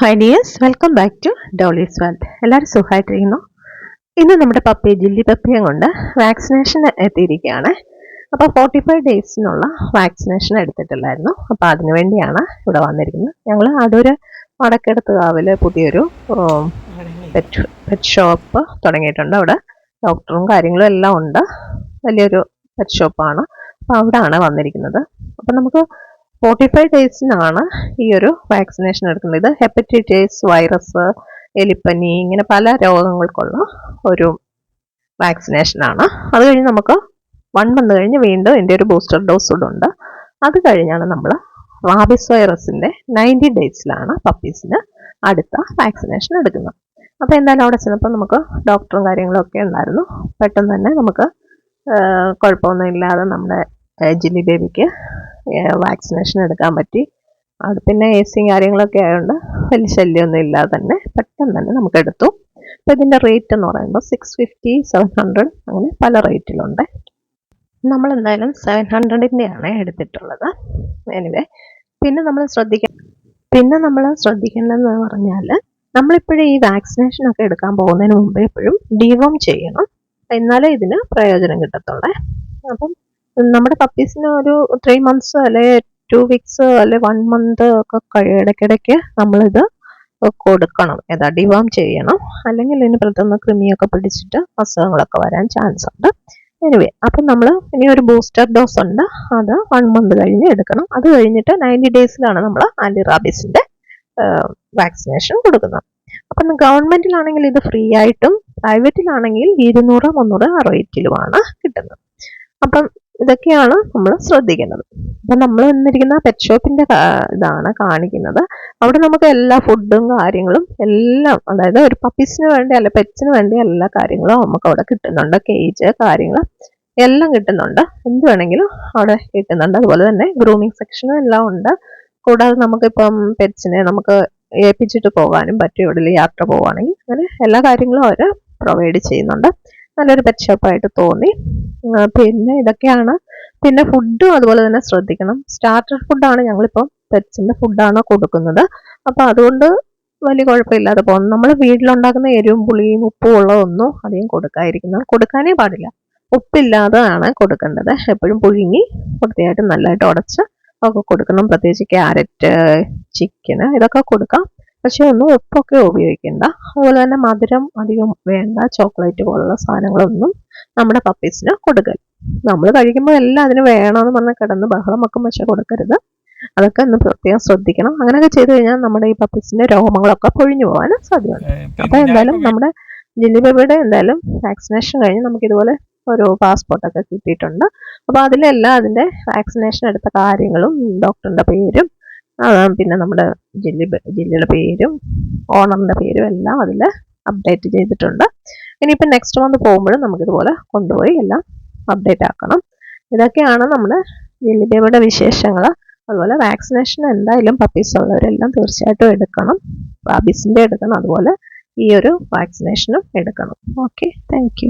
Hi dears welcome back to Dolly's world എല്ലാവരും സുഖമായിട്ടിരിക്കുന്നു. ഇന്ന് നമ്മുടെ പപ്പി ജില്ലി പപ്പിയും കൊണ്ട് വാക്സിനേഷൻ എത്തിയിരിക്കുകയാണ്. അപ്പോൾ ഫോർട്ടി ഫൈവ് ഡേയ്സിനുള്ള വാക്സിനേഷൻ എടുത്തിട്ടില്ലായിരുന്നു അപ്പോൾ അതിനു വേണ്ടിയാണ് ഇവിടെ വന്നിരിക്കുന്നത്. ഞങ്ങൾ അടൂർ വടക്കെടുത്ത് കാവിൽ പുതിയൊരു പെറ്റ് പെറ്റ് ഷോപ്പ് തുടങ്ങിയിട്ടുണ്ട് അവിടെ. ഡോക്ടറും കാര്യങ്ങളും എല്ലാം ഉണ്ട്. വലിയൊരു പെറ്റ് ഷോപ്പാണ് അപ്പോൾ അവിടെയാണ് വന്നിരിക്കുന്നത്. അപ്പോൾ നമുക്ക് ഫോർട്ടി ഫൈവ് ഡേയ്സിനാണ് ഈ ഒരു വാക്സിനേഷൻ എടുക്കുന്നത് ഇത് ഹെപ്പറ്റൈറ്റിസ് വൈറസ് എലിപ്പനി ഇങ്ങനെ പല രോഗങ്ങൾക്കുള്ള ഒരു വാക്സിനേഷനാണ് അത് കഴിഞ്ഞ് നമുക്ക് വൺ മന്ത് കഴിഞ്ഞ് വീണ്ടും എന്റെ ഒരു ബൂസ്റ്റർ ഡോസ് കൂടെ ഉണ്ട് അത് കഴിഞ്ഞാണ് നമ്മൾ റാബിസ് വൈറസിന്റെ നയന്റി ഡേയ്സിലാണ് പപ്പീസിന് അടുത്ത വാക്സിനേഷൻ എടുക്കുന്നത്. അപ്പോൾ എന്തായാലും അവിടെ ചെന്നപ്പോൾ നമുക്ക് ഡോക്ടറും കാര്യങ്ങളൊക്കെ ഉണ്ടായിരുന്നു. പെട്ടെന്ന് തന്നെ നമുക്ക് കുഴപ്പമൊന്നും ഇല്ലാതെ നമ്മുടെ ജില്ലി ബേബിക്ക് വാക്സിനേഷൻ എടുക്കാൻ പറ്റി. അവിടെ പിന്നെ എ സിയും കാര്യങ്ങളൊക്കെ ആയതുകൊണ്ട് വലിയ ശല്യമൊന്നും ഇല്ലാതെ തന്നെ പെട്ടെന്ന് തന്നെ നമുക്ക് എടുത്തു. അപ്പോൾ ഇതിന്റെ റേറ്റ് എന്ന് പറയുമ്പോൾ സിക്സ് ഫിഫ്റ്റി സെവൻ ഹൺഡ്രഡ് അങ്ങനെ പല റേറ്റിലുണ്ട് നമ്മൾ എന്തായാലും സെവൻ ഹൺഡ്രഡിന്റെയാണ് എടുത്തിട്ടുള്ളത്. എനിവേ പിന്നെ നമ്മൾ ശ്രദ്ധിക്കാൻ പിന്നെ നമ്മൾ ശ്രദ്ധിക്കേണ്ടതെന്ന് പറഞ്ഞാൽ നമ്മളിപ്പോഴും ഈ വാക്സിനേഷൻ ഒക്കെ എടുക്കാൻ പോകുന്നതിന് മുമ്പ് എപ്പോഴും ഡിവോം ചെയ്യണം. എന്നാലേ ഇതിന് പ്രയോജനം കിട്ടത്തുള്ളേ. അപ്പം നമ്മുടെ പപ്പീസിന് ഒരു ത്രീ മന്ത്സ് അല്ലെ ടു വീക്സ് അല്ലെ വൺ മന്ത് ഒക്കെ കഴിയും ഇടയ്ക്കിടയ്ക്ക് നമ്മളിത് കൊടുക്കണം. ഏതാ ഡിവാം ചെയ്യണം. അല്ലെങ്കിൽ ഇതിന് പുറത്തുനിന്ന് കൃമിയൊക്കെ പിടിച്ചിട്ട് അസുഖങ്ങളൊക്കെ വരാൻ ചാൻസ് ഉണ്ട്. എനിവേ അപ്പം നമ്മൾ ഇനി ഒരു ബൂസ്റ്റർ ഡോസ് ഉണ്ട്. അത് വൺ മന്ത് കഴിഞ്ഞ് എടുക്കണം. അത് കഴിഞ്ഞിട്ട് നയന്റി ഡേയ്സിലാണ് നമ്മൾ ആന്റി റാബീസിന്റെ വാക്സിനേഷൻ കൊടുക്കുന്നത്. അപ്പം ഗവൺമെന്റിലാണെങ്കിൽ ഇത് ഫ്രീ ആയിട്ടും പ്രൈവറ്റിലാണെങ്കിൽ ഇരുന്നൂറ് മുന്നൂറ് അറുപത് കിലോ ആണ് കിട്ടുന്നത്. അപ്പം ഇതൊക്കെയാണ് നമ്മൾ ശ്രദ്ധിക്കേണ്ടത്. അപ്പം നമ്മൾ വന്നിരിക്കുന്ന പെറ്റ് ഷോപ്പിന്റെ ഇതാണ് കാണിക്കുന്നത്. അവിടെ നമുക്ക് എല്ലാ ഫുഡും കാര്യങ്ങളും എല്ലാം അതായത് ഒരു പപ്പീസിന് വേണ്ടി അല്ല പെറ്റ്സിന് വേണ്ടി എല്ലാ കാര്യങ്ങളും നമുക്ക് അവിടെ കിട്ടുന്നുണ്ട്. കേജ് കാര്യങ്ങൾ എല്ലാം കിട്ടുന്നുണ്ട്. എന്ത് വേണമെങ്കിലും അവിടെ കിട്ടുന്നുണ്ട്. അതുപോലെ തന്നെ ഗ്രൂമിങ് സെക്ഷനും എല്ലാം ഉണ്ട്. കൂടാതെ നമുക്കിപ്പം പെറ്റ്സിനെ നമുക്ക് ഏൽപ്പിച്ചിട്ട് പോകാനും പറ്റും. ഇവിടെ യാത്ര പോവുകയാണെങ്കിൽ അങ്ങനെ എല്ലാ കാര്യങ്ങളും അവർ പ്രൊവൈഡ് ചെയ്യുന്നുണ്ട്. നല്ലൊരു പെറ്റ് ഷോപ്പായിട്ട് തോന്നി. പിന്നെ ഇതൊക്കെയാണ്. പിന്നെ ഫുഡും അതുപോലെ തന്നെ ശ്രദ്ധിക്കണം. സ്റ്റാർട്ടർ ഫുഡാണ് ഞങ്ങളിപ്പം പെറ്റ്സിന്റെ ഫുഡാണ് കൊടുക്കുന്നത്. അപ്പോൾ അതുകൊണ്ട് വലിയ കുഴപ്പമില്ലാതെ പോകുന്നു. നമ്മൾ വീട്ടിലുണ്ടാക്കുന്ന എരിവും പുളിയും ഉപ്പും ഉള്ളതൊന്നും അധികം കൊടുക്കാതിരിക്കുന്നത് കൊടുക്കാനേ പാടില്ല. ഉപ്പില്ലാതെയാണ് കൊടുക്കേണ്ടത്. എപ്പോഴും പുഴുങ്ങി വൃത്തിയായിട്ട് നല്ലതായിട്ട് ഉടച്ച് ഒക്കെ കൊടുക്കണം. പ്രത്യേകിച്ച് ക്യാരറ്റ് ചിക്കന് ഇതൊക്കെ കൊടുക്കാം. പക്ഷെ ഒന്നും ഉപ്പൊക്കെ ഉപയോഗിക്കണ്ട. അതുപോലെ തന്നെ മധുരം അധികം വേണ്ട. ചോക്ലേറ്റ് പോലുള്ള സാധനങ്ങളൊന്നും നമ്മുടെ പപ്പീസിന് കൊടുക്കരുത്. നമ്മൾ കഴിക്കുമ്പോൾ എല്ലാം അതിന് വേണമെന്ന് പറഞ്ഞാൽ കിടന്ന് ബഹളം വെക്കും പക്ഷെ കൊടുക്കരുത്. അതൊക്കെ ഒന്ന് പ്രത്യേകം ശ്രദ്ധിക്കണം. അങ്ങനെയൊക്കെ ചെയ്തു കഴിഞ്ഞാൽ നമ്മുടെ ഈ പപ്പീസിന്റെ രോമങ്ങളൊക്കെ പൊഴിഞ്ഞു പോകാൻ സാധ്യതയുണ്ട്. അപ്പൊ എന്തായാലും നമ്മുടെ ജില്ലി ബേബിയുടെ എന്തായാലും വാക്സിനേഷൻ കഴിഞ്ഞ് നമുക്ക് ഇതുപോലെ ഒരു പാസ്പോർട്ടൊക്കെ കിട്ടിയിട്ടുണ്ട്. അപ്പോൾ അതിലെല്ലാം അതിന്റെ വാക്സിനേഷൻ എടുത്ത കാര്യങ്ങളും ഡോക്ടറിന്റെ പേരും പിന്നെ നമ്മുടെ ജില്ല ജില്ലയുടെ പേരും ഓണറിന്റെ പേരും എല്ലാം അതിൽ അപ്ഡേറ്റ് ചെയ്തിട്ടുണ്ട്. ഇനിയിപ്പോൾ നെക്സ്റ്റ് മന്ത് പോകുമ്പോഴും നമുക്കിതുപോലെ കൊണ്ടുപോയി എല്ലാം അപ്ഡേറ്റ് ആക്കണം. ഇതൊക്കെയാണ് നമ്മുടെ ജില്ലിബേബിയുടെ വിശേഷങ്ങൾ അതുപോലെ വാക്സിനേഷൻ എന്തായാലും പപ്പീസ് ഉള്ളവരെല്ലാം തീർച്ചയായിട്ടും എടുക്കണം. റാബീസിന്റെ എടുക്കണം. അതുപോലെ ഈ ഒരു വാക്സിനേഷനും എടുക്കണം. Okay thank